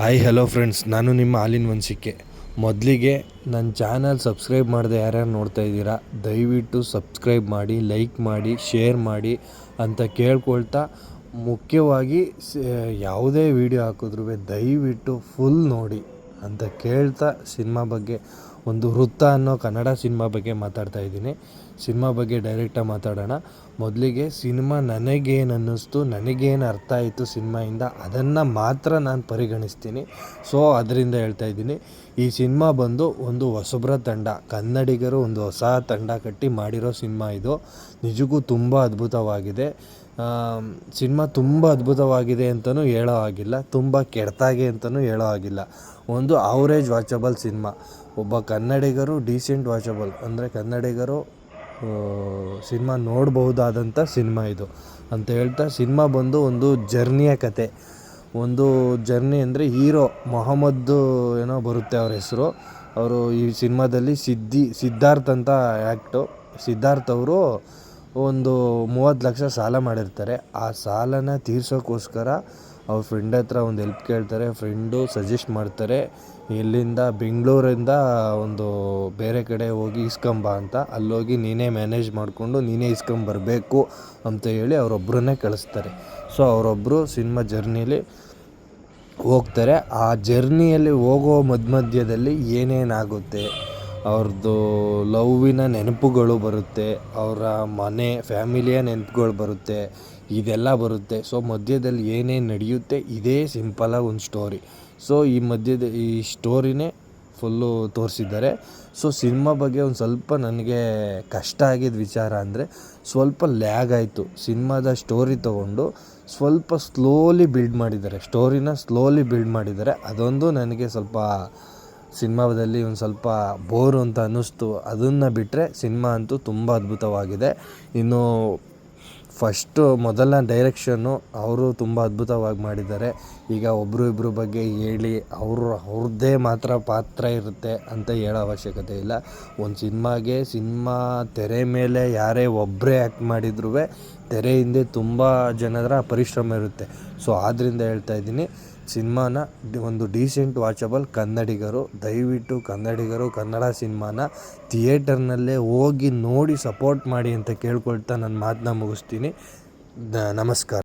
Hi hello friends ನಾನು ನಿಮ್ಮ ಹಾಲಿನ ವಂಶಿಕೆ. ಮೊದಲಿಗೆ ನನ್ನ ಚಾನಲ್ ಸಬ್ಸ್ಕ್ರೈಬ್ ಮಾಡದೆ ಯಾರ್ಯಾರು ನೋಡ್ತಾ ಇದ್ದೀರಾ, ದಯವಿಟ್ಟು ಸಬ್ಸ್ಕ್ರೈಬ್ ಮಾಡಿ, ಲೈಕ್ ಮಾಡಿ, ಶೇರ್ ಮಾಡಿ ಅಂತ ಕೇಳ್ಕೊಳ್ತಾ ಮುಖ್ಯವಾಗಿ ಯಾವುದೇ ವಿಡಿಯೋ ಹಾಕಿದ್ರೂ ದಯವಿಟ್ಟು ಫುಲ್ ನೋಡಿ. ಅಂತ ಕೇಳ್ತಾ ಸಿನಿಮಾ ಬಗ್ಗೆ ಒಂದು ವೃತ್ತ ಅನ್ನೋ ಕನ್ನಡ ಸಿನಿಮಾ ಬಗ್ಗೆ ಮಾತಾಡ್ತಾ ಇದ್ದೀನಿ. ಸಿನಿಮಾ ಬಗ್ಗೆ ಡೈರೆಕ್ಟಾಗಿ ಮಾತಾಡೋಣ. ಮೊದಲಿಗೆ ಸಿನಿಮಾ ನನಗೇನು ಅನ್ನಿಸ್ತು ನನಗೇನು ಅರ್ಥ ಆಯಿತು ಸಿನಿಮಾಯಿಂದ ಅದನ್ನು ಮಾತ್ರ ನಾನು ಪರಿಗಣಿಸ್ತೀನಿ. ಸೊ ಅದರಿಂದ ಹೇಳ್ತಾ ಇದ್ದೀನಿ. ಈ ಸಿನಿಮಾ ಬಂದು ಒಂದು ಹೊಸಬ್ರ ತಂಡ, ಕನ್ನಡಿಗರು ಒಂದು ಹೊಸ ತಂಡ ಕಟ್ಟಿ ಮಾಡಿರೋ ಸಿನಿಮಾ ಇದು. ನಿಜಕ್ಕೂ ತುಂಬ ಅದ್ಭುತವಾಗಿದೆ. ಸಿನಿಮಾ ತುಂಬ ಅದ್ಭುತವಾಗಿದೆ ಅಂತಲೂ ಹೇಳೋ ಹಾಗಿಲ್ಲ, ತುಂಬ ಕೆಡ್ತಾಗೆ ಅಂತಲೂ ಹೇಳೋ ಹಾಗಿಲ್ಲ. ಒಂದು ಆವ್ರೇಜ್ ವಾಚಬಲ್ ಸಿನಿಮಾ. ಒಬ್ಬ ಕನ್ನಡಿಗರು ಡೀಸೆಂಟ್ ವಾಚಬಲ್ ಅಂದರೆ ಕನ್ನಡಿಗರು ಸಿನಿಮಾ ನೋಡಬಹುದಾದಂಥ ಸಿನಿಮಾ ಇದು. ಅಂತ ಹೇಳ್ತಾ ಸಿನಿಮಾ ಬಂದು ಒಂದು ಜರ್ನಿಯ ಕತೆ. ಒಂದು ಜರ್ನಿ ಅಂದರೆ ಹೀರೋ ಮೊಹಮ್ಮದ್ದು ಏನೋ ಬರುತ್ತೆ ಅವ್ರ ಹೆಸರು. ಅವರು ಈ ಸಿನಿಮಾದಲ್ಲಿ ಸಿದ್ದಿ ಸಿದ್ಧಾರ್ಥ್ ಅಂತ ಆ್ಯಕ್ಟು ಸಿದ್ಧಾರ್ಥ್ ಅವರು ಒಂದು ಮೂವತ್ತು ಲಕ್ಷ ಸಾಲ ಮಾಡಿರ್ತಾರೆ. ಆ ಸಾಲನ ತೀರಿಸೋಕ್ಕೋಸ್ಕರ ಅವ್ರ ಫ್ರೆಂಡ್ ಹತ್ರ ಒಂದು ಹೆಲ್ಪ್ ಕೇಳ್ತಾರೆ. ಫ್ರೆಂಡು ಸಜೆಸ್ಟ್ ಮಾಡ್ತಾರೆ, ಇಲ್ಲಿಂದ ಬೆಂಗಳೂರಿಂದ ಒಂದು ಬೇರೆ ಕಡೆ ಹೋಗಿ ಇಸ್ಕೊಂಬಾ ಅಂತ. ಅಲ್ಲೋಗಿ ನೀನೇ ಮ್ಯಾನೇಜ್ ಮಾಡಿಕೊಂಡು ನೀನೇ ಇಸ್ಕೊಂಬರ್ಬೇಕು ಅಂತ ಹೇಳಿ ಅವರೊಬ್ಬರನ್ನೇ ಕಳಿಸ್ತಾರೆ. ಸೊ ಅವರೊಬ್ಬರು ಸಿನಿಮಾ ಜರ್ನಿಲಿ ಹೋಗ್ತಾರೆ. ಆ ಜರ್ನಿಯಲ್ಲಿ ಹೋಗೋ ಮಧ್ಯ ಮಧ್ಯದಲ್ಲಿ ಏನೇನಾಗುತ್ತೆ? ಅವ್ರದ್ದು ಲವ್ವಿನ ನೆನಪುಗಳು ಬರುತ್ತೆ, ಅವರ ಮನೆ, ಫ್ಯಾಮಿಲಿಯ ನೆನಪುಗಳು ಬರುತ್ತೆ, ಇದೆಲ್ಲ ಬರುತ್ತೆ. ಸೊ, ಮಧ್ಯದಲ್ಲಿ ಏನೇನು ನಡೆಯುತ್ತೆ, ಇದೇ ಸಿಂಪಲಾಗಿ ಒಂದು ಸ್ಟೋರಿ ಸೊ, ಈ ಮಧ್ಯದ, ಈ ಸ್ಟೋರಿನೇ ಫುಲ್ಲು ತೋರಿಸಿದ್ದಾರೆ. ಸೊ, ಸಿನಿಮಾ ಬಗ್ಗೆ ಒಂದು ಸ್ವಲ್ಪ ನನಗೆ ಕಷ್ಟ ಆಗಿದ್ದ ವಿಚಾರ ಅಂದರೆ, ಸ್ವಲ್ಪ ಲ್ಯಾಗ್ ಆಯಿತು. ಸಿನಿಮಾದ ಸ್ಟೋರಿ ತೊಗೊಂಡು ಸ್ವಲ್ಪ ಸ್ಲೋಲಿ ಬಿಲ್ಡ್ ಮಾಡಿದ್ದಾರೆ. ಸ್ಟೋರಿನ ಸ್ಲೋಲಿ ಬಿಲ್ಡ್ ಮಾಡಿದ್ದಾರೆ. ಅದೊಂದು ನನಗೆ ಸ್ವಲ್ಪ ಸಿನಿಮಾದಲ್ಲಿ ಒಂದು ಸ್ವಲ್ಪ ಬೋರು ಅಂತ ಅನ್ನಿಸ್ತು. ಅದನ್ನು ಬಿಟ್ಟರೆ ಸಿನಿಮಾ ಅಂತೂ ತುಂಬ ಅದ್ಭುತವಾಗಿದೆ. ಇನ್ನು ಫಸ್ಟು ಮೊದಲ ಡೈರೆಕ್ಷನ್ನು ಅವರು ತುಂಬ ಅದ್ಭುತವಾಗಿ ಮಾಡಿದ್ದಾರೆ. ಈಗ ಒಬ್ಬರು ಇಬ್ಬರು ಬಗ್ಗೆ ಹೇಳಿ ಅವರು ಅವ್ರದ್ದೇ ಮಾತ್ರ ಪಾತ್ರ ಇರುತ್ತೆ ಅಂತ ಹೇಳೋ ಅವಶ್ಯಕತೆ ಇಲ್ಲ. ಒಂದು ಸಿನಿಮಾಗೆ ಸಿನಿಮಾ ತೆರೆ ಮೇಲೆ ಯಾರೇ ಒಬ್ಬರೇ ಆ್ಯಕ್ಟ್ ಮಾಡಿದ್ರೂ ತೆರೆ ಹಿಂದೆ ತುಂಬ ಜನರ ಪರಿಶ್ರಮ ಇರುತ್ತೆ. ಸೊ ಆದ್ದರಿಂದ ಹೇಳ್ತಾ ಇದ್ದೀನಿ, ಸಿನಿಮಾನ ಒಂದು ಡೀಸೆಂಟ್ ವಾಚಬಲ್ ಕನ್ನಡಿಗರು, ದಯವಿಟ್ಟು ಕನ್ನಡಿಗರು, ಕನ್ನಡ ಸಿನಿಮಾನ ಥಿಯೇಟರ್ನಲ್ಲೇ ಹೋಗಿ ನೋಡಿ ಸಪೋರ್ಟ್ ಮಾಡಿ ಅಂತ ಕೇಳ್ಕೊಳ್ತಾ ನನ್ನ ಮಾತನ್ನ ಮುಗಿಸ್ತೀನಿ. ನಮಸ್ಕಾರ.